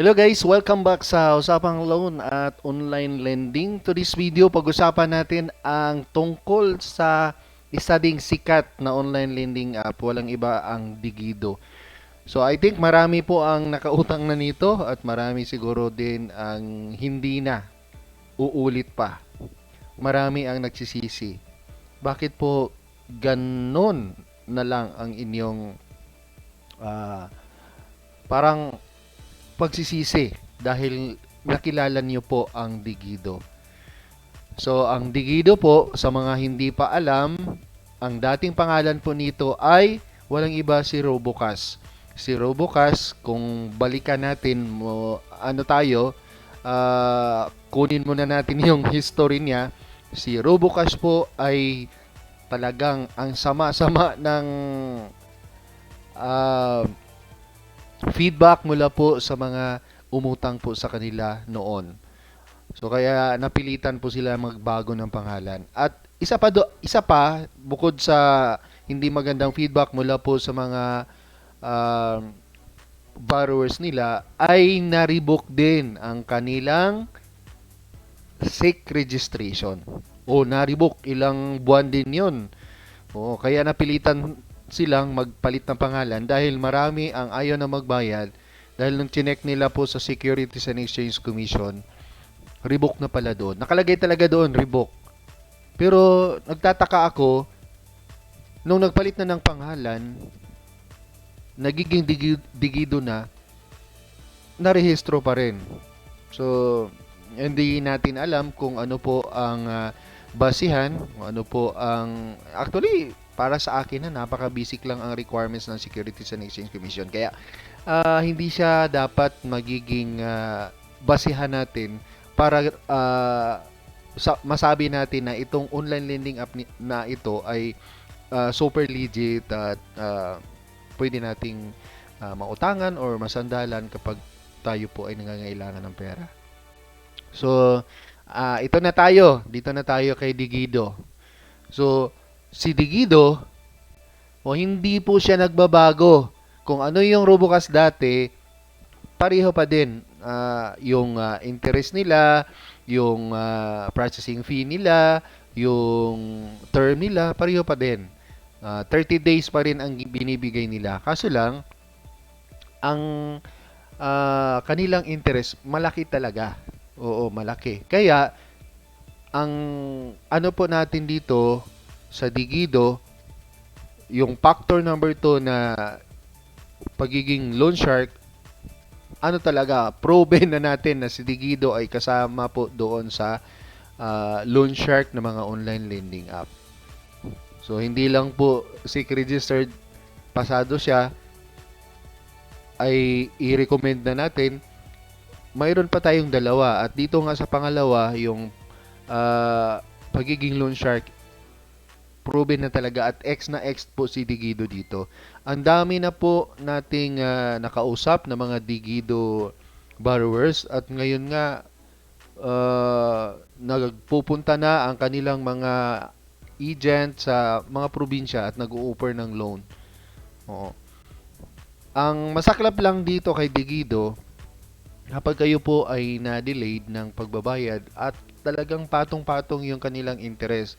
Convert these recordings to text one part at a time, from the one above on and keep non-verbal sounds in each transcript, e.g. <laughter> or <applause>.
Hello guys, welcome back sa Usapang Loan at Online Lending. To this video, pag-usapan natin ang tungkol sa isa ding sikat na online lending app. Walang iba ang Digido. So I think marami po ang nakautang na nito at marami siguro din ang hindi na uulit pa. Marami ang nagsisisi. Bakit po ganon na lang ang inyong ah, parang pagsisisi dahil nakilala niyo po ang Digido. So, ang Digido po, sa mga hindi pa alam, ang dating pangalan po nito ay walang iba si Robocas. Si Robocas, kung balikan natin mo, ano tayo, ah, kunin muna natin <laughs> yung history niya. Si Robocas po ay talagang ang sama-sama ng ah, feedback mula po sa mga umutang po sa kanila noon. So kaya napilitan po sila magbago ng pangalan. At isa pa do, isa pa bukod sa hindi magandang feedback mula po sa mga um, borrowers nila ay na-revoke din ang kanilang SIC registration. O na-revoke ilang buwan din 'yon. O kaya napilitan silang magpalit ng pangalan dahil marami ang ayaw na magbayad dahil nung chinek nila po sa Securities and Exchange Commission, revoke na pala doon. Nakalagay talaga doon, revoke. Pero nagtataka ako, nung nagpalit na ng pangalan, nagiging digi- digido na, narehistro pa rin. So, hindi natin alam kung ano po ang ah, basihan, kung ano po ang... Actually, para sa akin na napaka-basic lang ang requirements ng Securities and Exchange Commission. Kaya ah, hindi siya dapat magiging ah, basihan natin para ah, sa, masabi natin na itong online lending app ni- na ito ay ah, super legit at ah, pwede nating ah, mautangan or masandalan kapag tayo po ay nangangailangan ng pera. So, ah, ito na tayo. Dito na tayo kay Digido. So, si Digido, o hindi po siya nagbabago. Kung ano yung Robocas dati, pareho pa din. Ah, yung ah, interest nila, yung ah, processing fee nila, yung term nila, pareho pa din. Ah, 30 days pa rin ang binibigay nila. Kaso lang, ang ah, kanilang interest, malaki talaga. Oo, malaki. Kaya, ang ano po natin dito sa Digido, yung factor number 2 na pagiging loan shark, ano talaga, proven na natin na si Digido ay kasama po doon sa ah, loan shark na mga online lending app. So, hindi lang po SIC registered, pasado siya, ay i-recommend na natin. Mayroon pa tayong dalawa. At dito nga sa pangalawa, yung ah, pagiging loan shark, proven na talaga at X na X po si Digido dito. Ang dami na po nating ah, nakausap na mga Digido borrowers at ngayon nga ah, nagpupunta na ang kanilang mga agent sa mga probinsya at nag-o-offer ng loan. Oo. Ang masaklap lang dito kay Digido, kapag kayo po ay na-delayed ng pagbabayad at talagang patong-patong yung kanilang interest,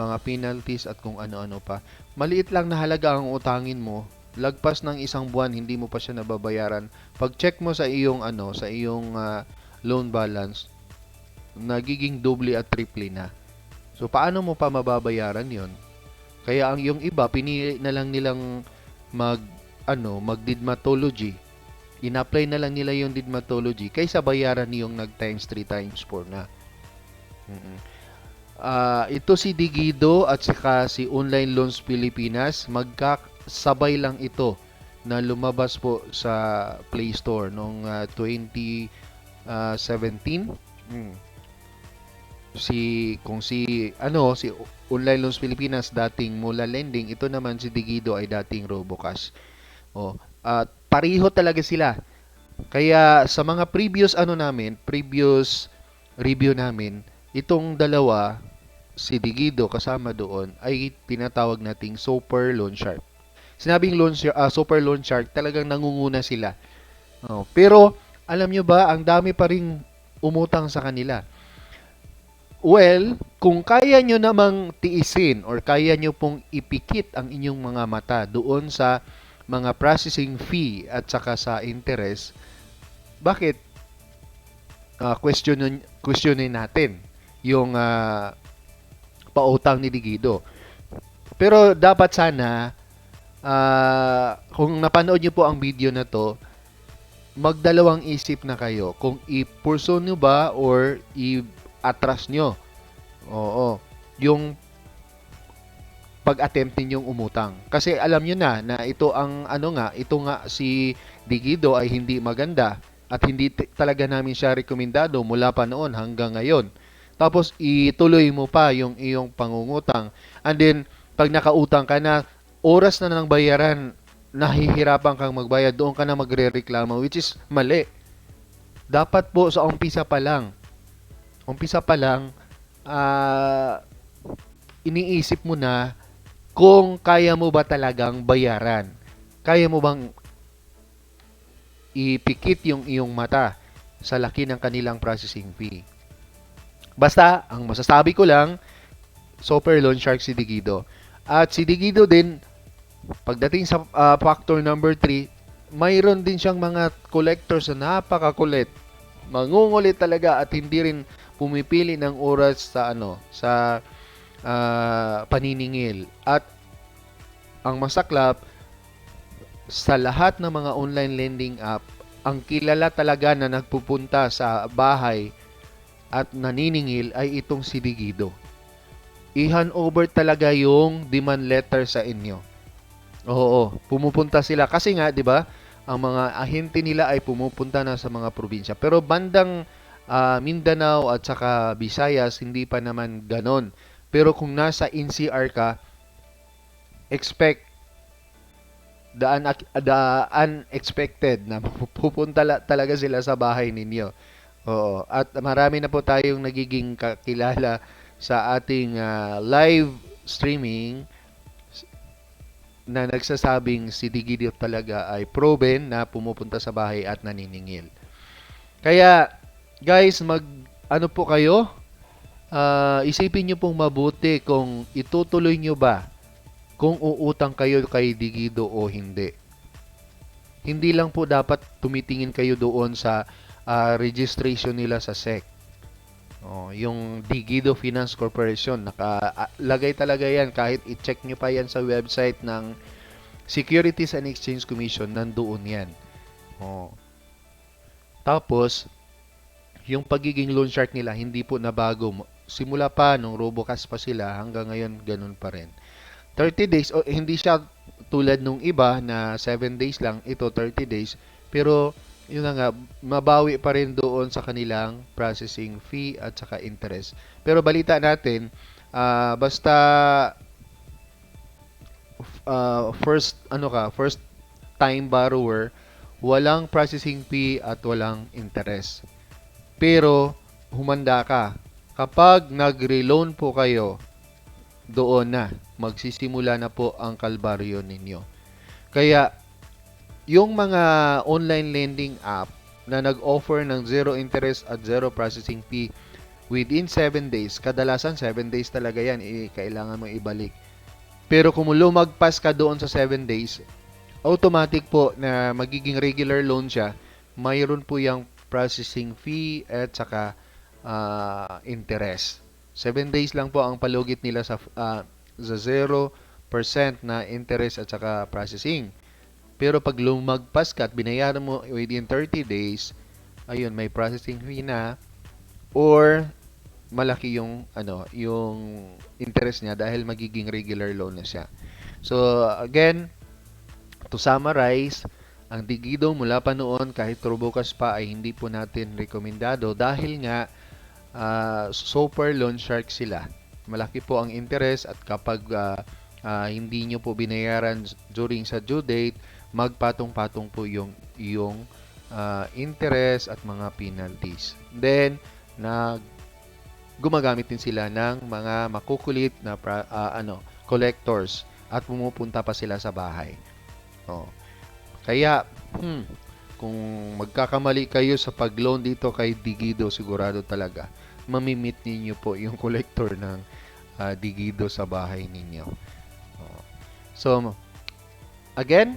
mga penalties at kung ano-ano pa. Maliit lang na halaga ang utangin mo, lagpas ng isang buwan hindi mo pa siya nababayaran. Pag check mo sa iyong ano, sa iyong ah, loan balance, nagiging doble at triple na. So paano mo pa mababayaran 'yon? Kaya ang yung iba pinili na lang nilang mag ano, mag-didmatology. In-apply na lang nila yung didmatology kaysa bayaran yung nag times 3 times 4 na. Mm-mm. Ah, ito si Digido at saka si Online Loans Pilipinas, magkasabay lang ito na lumabas po sa Play Store noong ah, 2017. Mm. Si kung si ano si Online Loans Pilipinas dating Mula Lending, ito naman si Digido ay dating Robocash. Oh, at pareho talaga sila. Kaya sa mga previous ano namin, previous review namin, itong dalawa si Digido kasama doon ay tinatawag nating super loan shark. Sinabing loan shark, ah, super loan shark, talagang nangunguna sila. Oh, pero alam nyo ba, ang dami pa ring umutang sa kanila. Well, kung kaya nyo namang tiisin or kaya nyo pong ipikit ang inyong mga mata doon sa mga processing fee at saka sa interest, bakit uh, questionin, questionin natin yung ah, pautang ni Digido? Pero dapat sana, ah, kung napanood nyo po ang video na to, magdalawang isip na kayo kung i-pursue nyo ba or i-atras nyo. Oo. Yung pag-attempt ninyong umutang. Kasi alam nyo na na ito ang ano nga, ito nga si Digido ay hindi maganda at hindi talaga namin siya rekomendado mula pa noon hanggang ngayon. Tapos ituloy mo pa yung iyong pangungutang. And then pag nakautang ka na, oras na ng bayaran, nahihirapan kang magbayad, doon ka na magre-reklamo, which is mali. Dapat po sa umpisa pa lang, umpisa pa lang, ah, iniisip mo na kung kaya mo ba talagang bayaran. Kaya mo bang ipikit yung iyong mata sa laki ng kanilang processing fee. Basta, ang masasabi ko lang, super loan shark si Digido. At si Digido din, pagdating sa ah, factor number 3, mayroon din siyang mga collectors na napakakulit. Mangungulit talaga at hindi rin pumipili ng oras sa ano, sa ah, paniningil. At ang masaklap, sa lahat ng mga online lending app, ang kilala talaga na nagpupunta sa bahay at naniningil ay itong si Digido. I-hand over talaga yung demand letter sa inyo. Oo, pumupunta sila kasi nga, 'di ba? Ang mga ahente nila ay pumupunta na sa mga probinsya. Pero bandang ah, Mindanao at saka Visayas hindi pa naman ganon. Pero kung nasa NCR ka, expect the, un- the unexpected na <laughs> pupunta la- talaga sila sa bahay ninyo. Oo. At marami na po tayong nagiging kakilala sa ating ah, live streaming na nagsasabing si Digidio talaga ay proven na pumupunta sa bahay at naniningil. Kaya, guys, mag ano po kayo? Ah, isipin nyo pong mabuti kung itutuloy nyo ba kung uutang kayo kay Digido o hindi. Hindi lang po dapat tumitingin kayo doon sa ah, registration nila sa SEC. Oh, yung Digido Finance Corporation, nakalagay talaga yan kahit i-check nyo pa yan sa website ng Securities and Exchange Commission, nandoon yan. Oh. Tapos, yung pagiging loan shark nila, hindi po nabago. Simula pa, nung Robocast pa sila, hanggang ngayon, ganun pa rin. 30 days, o hindi siya tulad nung iba na 7 days lang, ito 30 days. Pero, yun na nga, mabawi pa rin doon sa kanilang processing fee at saka interest. Pero balita natin, ah, basta ah, first ano ka, first time borrower, walang processing fee at walang interest. Pero humanda ka. Kapag nagre-loan po kayo, doon na magsisimula na po ang kalbaryo ninyo. Kaya yung mga online lending app na nag-offer ng zero interest at zero processing fee within 7 days, kadalasan 7 days talaga yan, eh, kailangan mo ibalik. Pero kung lumagpas ka doon sa 7 days, automatic po na magiging regular loan siya, mayroon po yung processing fee at saka ah, interest. 7 days lang po ang palugit nila sa ah, sa 0% na interest at saka processing. Pero pag lumagpas ka at binayaran mo within 30 days, ayun, may processing fee na or malaki yung ano, yung interest niya dahil magiging regular loan na siya. So again, to summarize, ang Digido mula pa noon kahit Turbokas pa ay hindi po natin rekomendado dahil nga ah, super loan shark sila. Malaki po ang interest at kapag ah, ah, hindi nyo po binayaran during sa due date, magpatong-patong po yung yung ah, interest at mga penalties. Then, nag gumagamit din sila ng mga makukulit na pra- ah, ano, collectors at pumupunta pa sila sa bahay. Oh. Kaya, hmm, kung magkakamali kayo sa pag-loan dito kay Digido, sigurado talaga, mamimit ninyo po yung <laughs> collector ng ah, Digido sa bahay ninyo. So, again,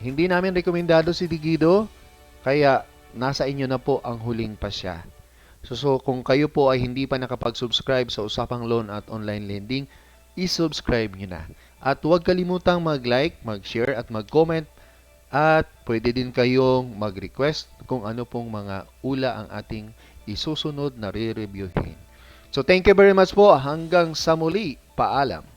hindi namin rekomendado si Digido, kaya nasa inyo na po ang huling pasya. So, so kung kayo po ay hindi pa nakapag-subscribe sa Usapang Loan at Online Lending, i-subscribe nyo na. At huwag kalimutang mag-like, mag-share at mag-comment at pwede din kayong mag-request kung ano pong mga ula ang ating isusunod na re-reviewin. So thank you very much po. Hanggang sa muli. Paalam.